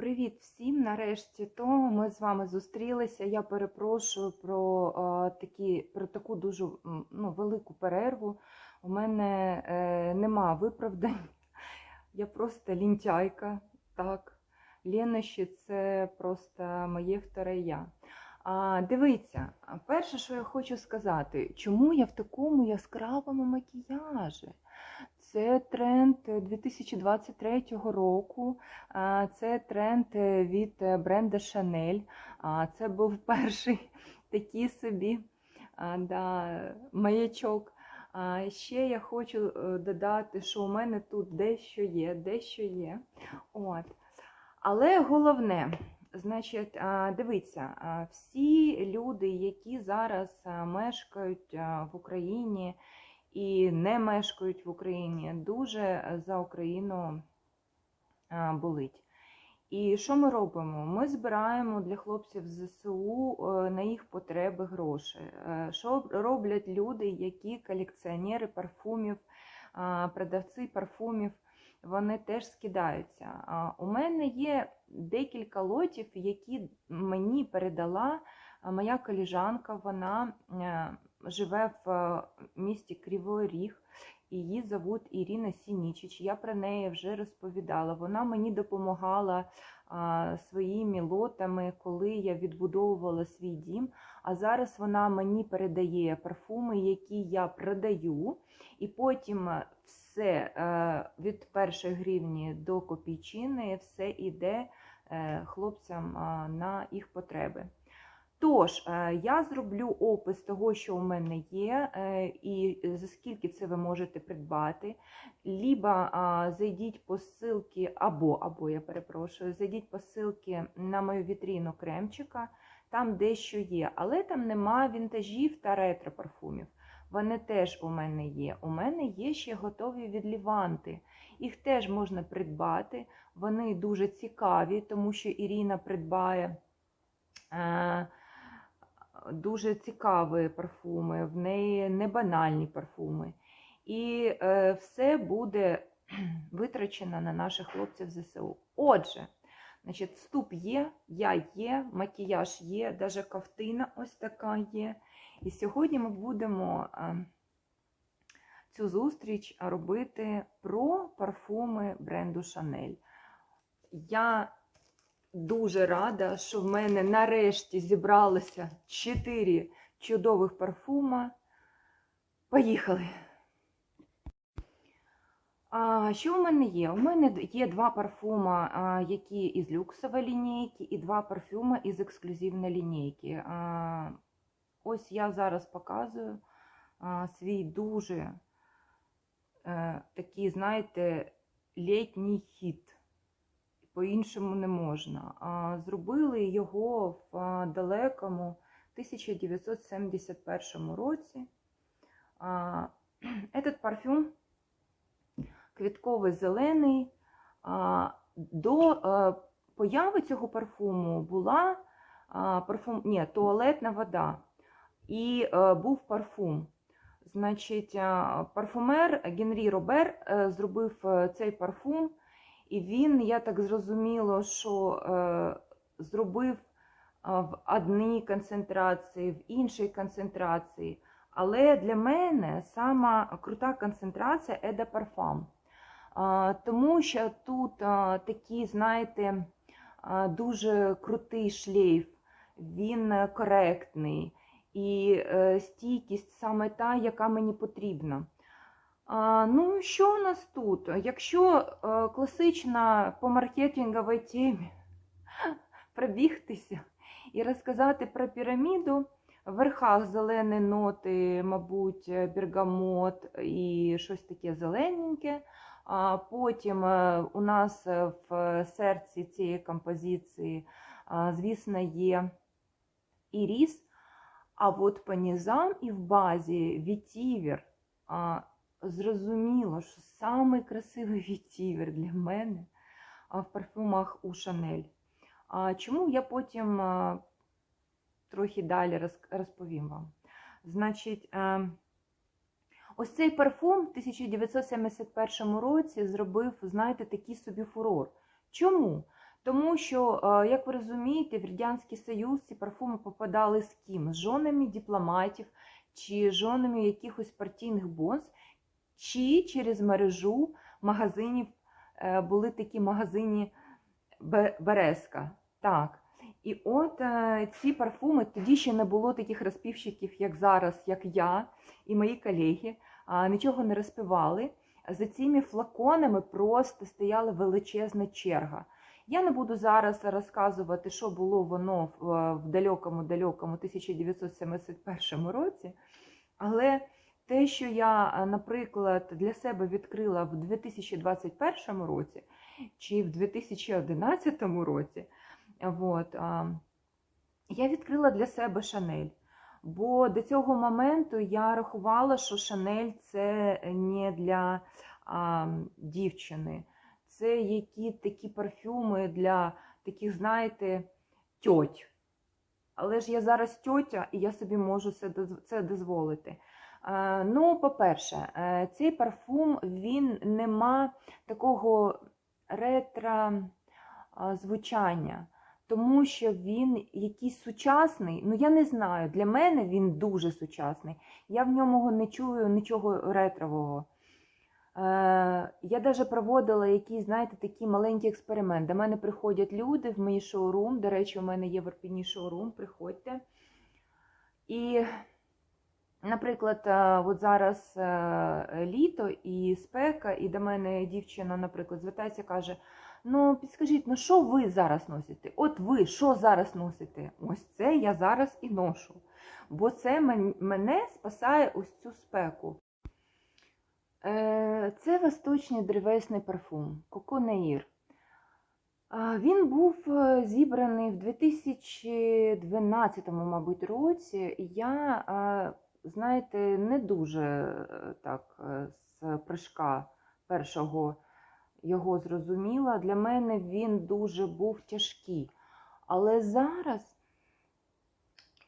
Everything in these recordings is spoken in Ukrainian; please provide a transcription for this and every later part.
Привіт всім! Нарешті то ми з вами зустрілися. Я перепрошую про, е, такі, про таку дуже ну, велику перерву. У мене е, нема виправдань. Я просто лінтяйка. Так. Лінощі це просто моє вторе я. А, дивіться, перше, що я хочу сказати, чому я в такому яскравому макіяжі? Це тренд 2023 року. Це тренд е, від е, бренда. А, Це був перший такий собі да, маячок. Ще я хочу е, додати, що у мене тут дещо є, дещо є. От. Але головне, значить, дивіться, всі люди, які зараз мешкають в Україні і не мешкають в Україні, дуже за Україну болить. І що ми робимо? Ми збираємо для хлопців ЗСУ е, на їх потреби гроші. Е, Що роблять люди, які колекціонери парфумів, продавці парфумів, вони теж скидаються. У мене є декілька лотів, які мені передала моя коліжанка. Вона е, живе в е, місті Кривий Ріг. Її зовут Ірина Сінічич. Я про неї вже розповідала. Вона мені допомагала а, своїми лотами, коли я відбудовувала свій дім. А зараз вона мені передає парфуми, які я продаю, і потім е, все е, від першої гривні до копійчини все йде е, хлопцям а, на їх потреби. Тож, е, я зроблю опис того, що у мене є, е, і за скільки це ви можете придбати. Либо а, зайдіть по ссылці, або, або, я перепрошую, зайдіть по ссылці на мою вітріну кремчика, там дещо є. Але там нема вінтажів та ретро парфумів. Вони теж у мене є. У мене є ще готові відліванти. Їх теж можна придбати. Вони дуже цікаві, тому що Ірина придбає. Е, Дуже цікаві парфуми, в неї не банальні парфуми. І е, все буде витрачено на наших хлопців ЗСУ. Отже, значить, вступ є, я є, макіяж є, навіть ковтина ось така є. І сьогодні ми будемо е, цю зустріч робити про парфуми бренду Chanel. Я дуже рада, що в мене нарешті зібралося 4 чудових парфума. Поїхали! А, Що у мене є? У мене є два парфума, які із люксової лінійки, і два парфуми із ексклюзивної лінійки. А, Ось я зараз показую а, свій дуже е, такий, знаєте, літній хіт по-іншому не можна. А, Зробили його в далекому 1971 році. Этот парфюм квітковий зелений. До появи цього парфуму була парфум, ні, туалетна вода і був парфум. Значить, парфумер Генрі Робер зробив цей парфум. І він, я так зрозуміло, що е, зробив е, в одній концентрації, в іншій концентрації. Але для мене сама крута концентрація Еда Парфам. Е, тому що тут е, такий, знаєте, дуже крутий шлейф, він коректний і стійкість саме та, яка мені потрібна. Ну, що у нас тут? Якщо е, класична по маркетинговій темі пробігтися і розказати про піраміду, в верхах зелені ноти, мабуть, бергамот і щось таке зелененьке. А потім е, у нас в серці цієї композиції, звісно, є іріс, а от по низам і в базі вітівер. Зрозуміло, що самий красивий відтівер для мене в парфумах у Шанель. Чому я потім трохи далі розповім вам. Значить, е, ось цей парфум в 1971 році зробив, знаєте, такий собі фурор. Чому? Тому що, е, як ви розумієте, в Радянський Союз ці парфуми попадали з ким? З жонами дипломатів чи жонами якихось партійних бонз, чи через мережу магазинів е, були такі магазині Бе- Березка. Так. І от е, ці парфуми, тоді ще не було таких розпівщиків, як зараз, як я і мої колеги, нічого не розпівали. За цими флаконами просто стояла величезна черга. Я не буду зараз розказувати, що було воно в далекому-далекому 1971 році, але те, що я, е, наприклад, для себе відкрила в 2021 році чи в 2011 році, от, я відкрила для себе Шанель. Бо до цього моменту я рахувала, що Шанель це не для а, дівчини. Це які такі парфюми для таких, знаєте, тьоть. Але ж я зараз тьотя, і я собі можу це дозволити. Е, Ну, по-перше, е, цей парфум він не ма такого ретро звучання, тому що він якийсь сучасний. Ну, я не знаю, для мене він дуже сучасний. Я в ньому не чую нічого ретрового. Е, я навіть проводила якийсь, знаєте, такий маленький експеримент. До мене приходять люди в мій шоурум. До речі, у мене є в Ірпіні шоурум, приходьте. І, наприклад, е, от зараз е, літо і спека, і до мене дівчина, наприклад, звертається каже: Ну, підскажіть, ну що ви зараз носите? От ви що зараз носите? Ось це я зараз і ношу. Бо це мене спасає ось цю спеку. Е, Це восточний древесний парфум Коко Неїр. А, Він був зібраний в 2012, мабуть, році. Я, знаєте, не дуже е, так е, з прыжка першого його зрозуміла. Для мене він дуже був тяжкий. Але зараз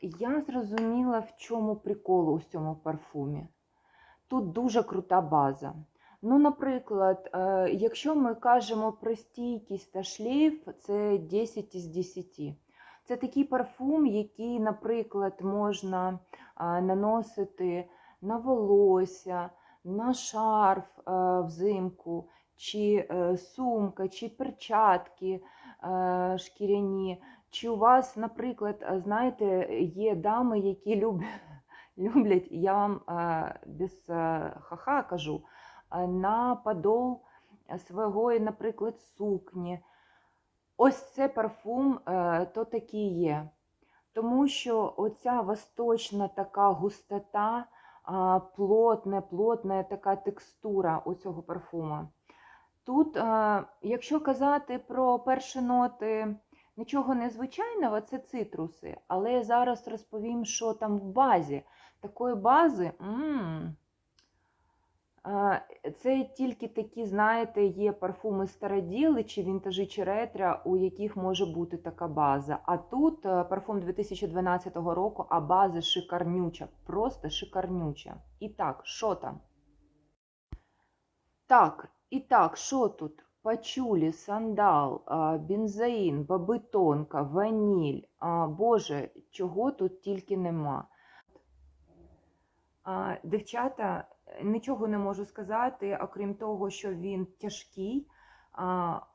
я зрозуміла, в чому прикол у цьому парфумі. Тут дуже крута база. Ну, наприклад, е, якщо ми кажемо про стійкість та шлейф, це 10 із 10. Це такий парфум, який, наприклад, можна наносити на волосся, на шарф е, взимку, чи е, сумка, чи перчатки е, шкіряні. Чи у вас, наприклад, знаєте, є дами, які люблять, я вам без ха-ха кажу, на подол свого, наприклад, сукні. Ось це парфум, е, то такий є. Тому що оця восточна така густота, а, плотна, така текстура у цього парфума. Тут, е, якщо казати про перші ноти нічого незвичайного, це цитруси. Але я зараз розповім, що там в базі. Такої бази. м е, Це тільки такі, знаєте, є парфуми староділи чи вінтажі чи ретро, у яких може бути така база. А тут е, парфум 2012 року, а база шикарнюча, просто шикарнюча. І так, що там? Так, і так, що тут? Пачулі, сандал, бензоїн, бабитонка, ваніль. Боже, чого тут тільки нема. Дівчата, нічого не можу сказати, окрім того, що він тяжкий.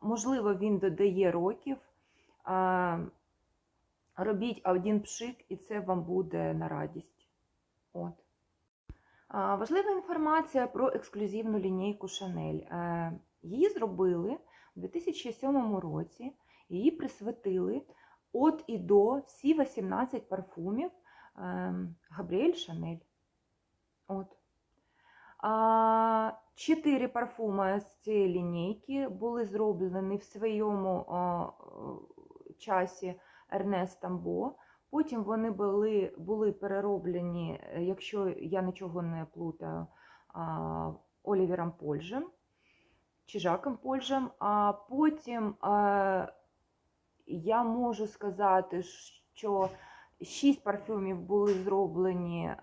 Можливо, він додає років. Робіть один пшик, і це вам буде на радість. От. Важлива інформація про ексклюзивну лінійку Chanel. Е, Її зробили у 2007 році, її присвятили от і до всі 18 парфумів ем, Габріель Шанель. От. Чотири парфуми з цієї лінійки були зроблені в своєму часі Ернест Тамбо. Потім вони були, були перероблені, е, якщо я нічого не плутаю, Олівером Польжем чи Жаком Польжем. А потім я можу сказати, що шість парфюмів були зроблені е,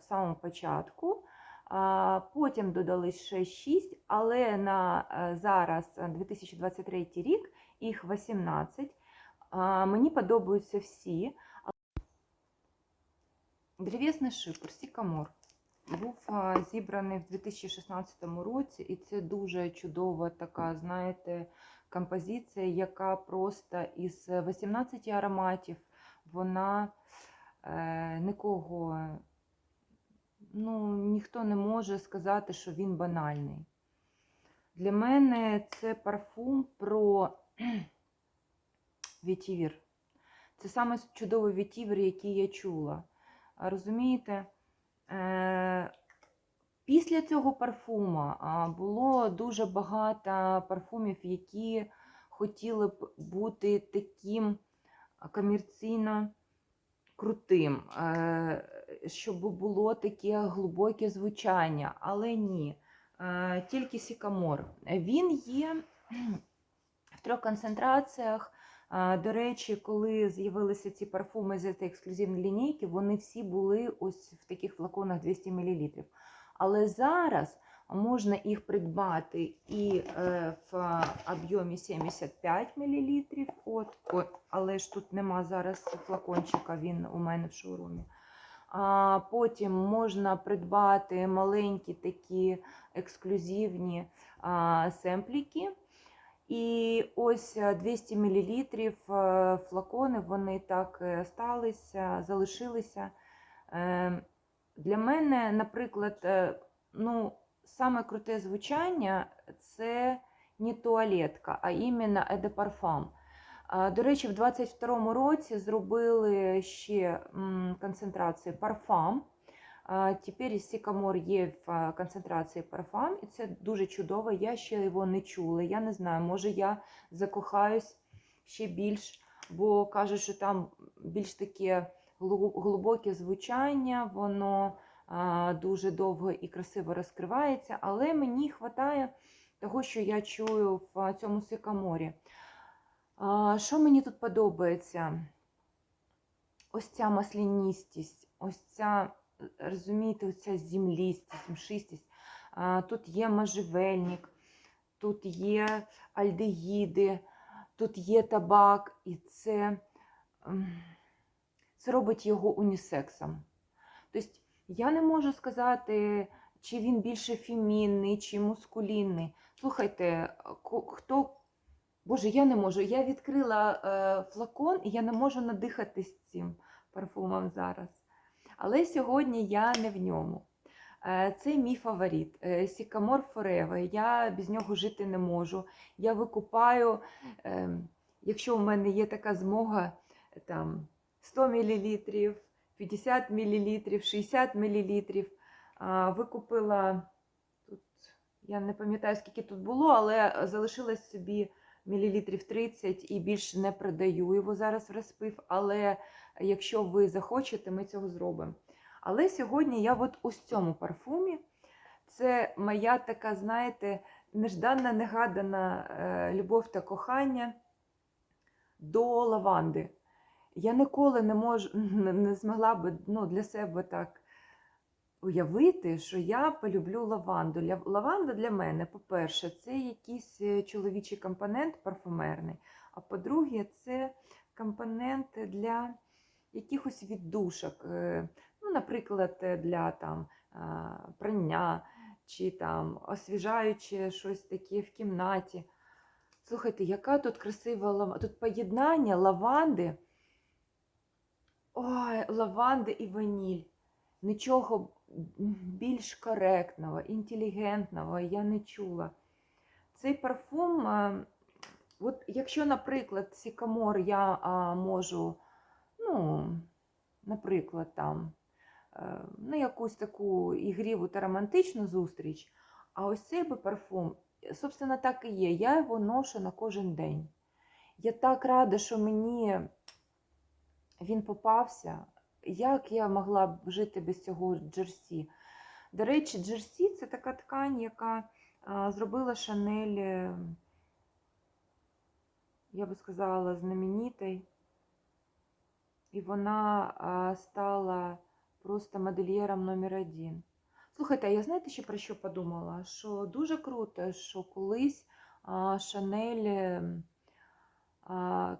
в самому початку. Потім додали ще 6, але на е, зараз, е, 2023 рік, їх 18. Мені подобаються всі. Древесний шипр, сікамор. Був зібраний в 2016 році, і це дуже чудова така, знаєте, композиція, яка просто із 18 ароматів вона е, нікого, ну, ніхто не може сказати, що він банальний. Для мене це парфум про вітівір. Це саме чудовий вітівір, який я чула. Розумієте? Е, Після цього парфума було дуже багато парфумів, які хотіли б бути таким комерційно крутим, е, щоб було таке глибоке звучання, але ні. Е, Тільки Сікамор. Він є в трьох концентраціях. До речі, коли з'явилися ці парфуми з ексклюзивної лінійки, вони всі були ось в таких флаконах 200 мл. Але зараз можна їх придбати і е, в об'ємі 75 мл. От, але ж тут нема зараз флакончика, він у мене в шоурумі. А потім можна придбати маленькі такі ексклюзивні а, семпліки. І ось е, 200 мл е, флакони, вони так е, сталися, залишилися. Е, Для мене, наприклад, е, ну, саме круте звучання це не туалетка, а іменно de До речі, в 22-му році зробили ще м, концентрації парфам. Тепер Сікамор є в концентрації парфам, і це дуже чудово. Я ще його не чула. Я не знаю, може я закохаюсь ще більш, бо кажуть, що там більш таке глибоке звучання, воно дуже довго і красиво розкривається, але мені вистачає того, що я чую в цьому сикаморі. Що мені тут подобається? Ось ця масляністість, ось ця, розумієте, ось ця землістість, мшистість. Тут є можжевельник, тут є альдегіди, тут є табак, і це, ем, це робить його унісексом. Тобто я не можу сказати, чи він більше фемінний, чи мускулінний. Слухайте, хто. Боже, я не можу. Я відкрила е, флакон і я не можу надихатись цим парфумом зараз. Але сьогодні я не в ньому. Е, це мій фаворит. Е, Сікамор Forever. Я без нього жити не можу. Я викупаю, е, якщо у мене є така змога, там 100 мл, 50 мл, 60 мл. Викупила тут, я не пам'ятаю, скільки тут було, але залишилось собі мілілітрів 30 і більше не продаю його зараз в розпив. Але якщо ви захочете, ми цього зробимо. Але сьогодні я от у цьому парфумі. Це моя така, знаєте, нежданна, негадана е, любов та кохання до лаванди. Я ніколи не можу, не змогла би ну, для себе так уявити, що я полюблю лаванду. Лаванда для мене, по-перше, це якийсь е, чоловічий компонент парфумерний. А по-друге, це компонент для якихось віддушок. е, Ну, наприклад, е, для там, прання чи там освіжаюче щось таке в кімнаті. Слухайте, яка тут красива лаванда. Тут поєднання лаванди. Ой, лаванди і ваніль. Нічого більш коректного, інтелігентного я не чула. Цей парфум, от якщо, наприклад, Сікамор я можу, ну, наприклад, там, е, на якусь таку ігріву та романтичну зустріч, а ось цей би парфум, собственно, так і є. Я його ношу на кожен день. Я так рада, що мені він попався. Як я могла б жити без цього джерсі? До речі, джерсі це така ткань, яка зробила Шанель, е, я би сказала, знаменитою. І вона стала просто модельєром номер один. Слухайте, я знаєте, ще про що подумала? Що дуже круто, що колись Шанель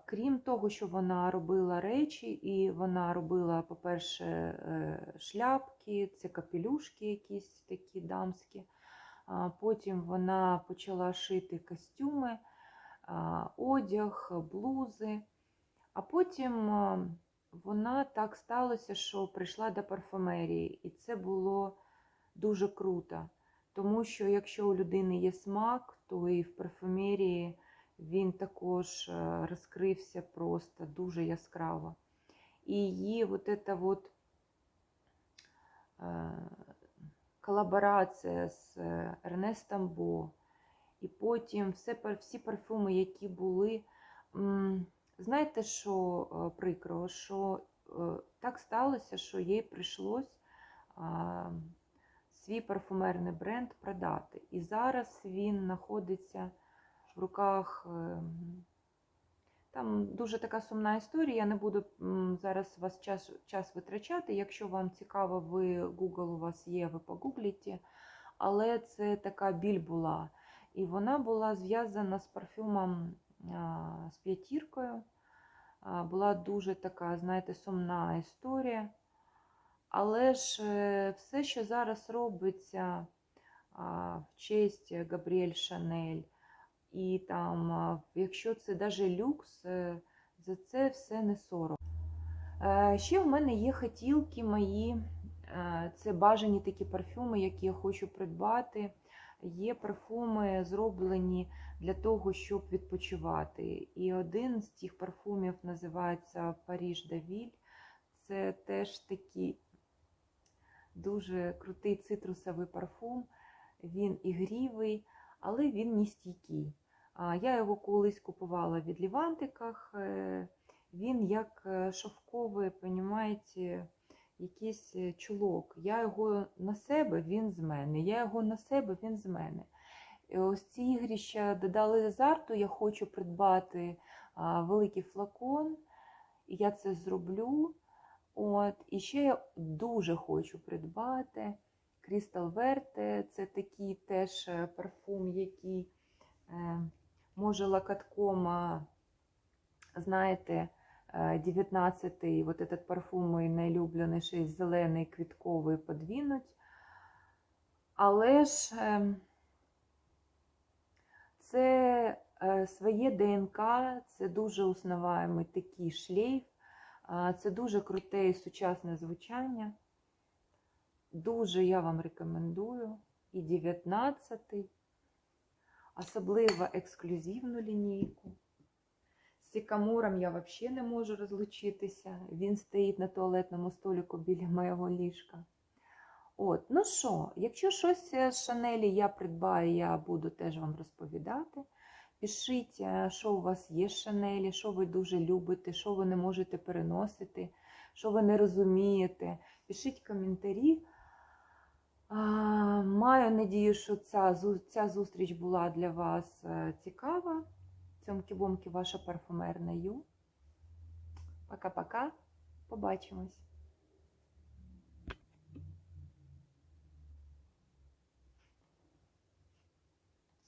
Крім того, що вона робила речі, і вона робила, по-перше, е, шляпки, це капелюшки якісь такі дамські. Потім вона почала шити костюми, одяг, блузи. А потім вона так сталося, що прийшла до парфумерії, і це було дуже круто. Тому що якщо у людини є смак, то і в парфумерії він також е, розкрився просто дуже яскраво. І її вот эта вот е, колаборація з е, Ернестом Бо, і потім все, всі парфуми, які були. Знаєте, що прикро, що так сталося, що їй прийшлось свій парфумерний бренд продати. І зараз він знаходиться в руках. ем, Там дуже така сумна історія. Я не буду зараз вас час, час витрачати. Якщо вам цікаво, ви Google у вас є, ви погугліть. Але це така біль була. І вона була зв'язана з парфюмом з п'ятіркою. Була дуже така, знаєте, сумна історія. Але ж е, все, що зараз робиться в честь Габріель Шанель, і там, якщо це навіть люкс, е, за це все не сором. Е, Ще в мене є хотілки мої, е, це бажані такі парфюми, які я хочу придбати. Є парфуми зроблені для того, щоб відпочивати. І один з цих парфумів називається Паріж Давіль. Це теж такий дуже крутий цитрусовий парфум. Він ігрівий, але він не стійкий. Я його колись купувала в Лівантиках. е, Він як е, шовковий, понімаєте, якийсь е, чулок. Я його на себе, він з мене. Я його на себе, він з мене. Ось ці ігрища додали азарту. Я хочу придбати великий флакон, я це зроблю. От. І ще я дуже хочу придбати Crystal Verte. Це такий теж парфум, який може локотком, знаєте, е, 19-й, вот этот парфум мій найлюбленіший, зелений квітковий подвінуть. Але ж е, це е, своє ДНК, це дуже узнаваємий такий шлейф, це дуже круте і сучасне звучання. Дуже я вам рекомендую. І 19-й, особливо ексклюзивну лінійку. З Сікамуром я взагалі не можу розлучитися. Він стоїть на туалетному столику біля моєго ліжка. От, ну що, якщо щось з Шанелі я придбаю, я буду теж вам розповідати. Пишіть, е, що у вас є з Шанелі, що ви дуже любите, що ви не можете переносити, що ви не розумієте. Пишіть коментарі. Маю надію, що ця, ця зустріч була для вас е, цікава. Цьомки-бомки, ваша парфумерна Ю. Пока-пока. Побачимось.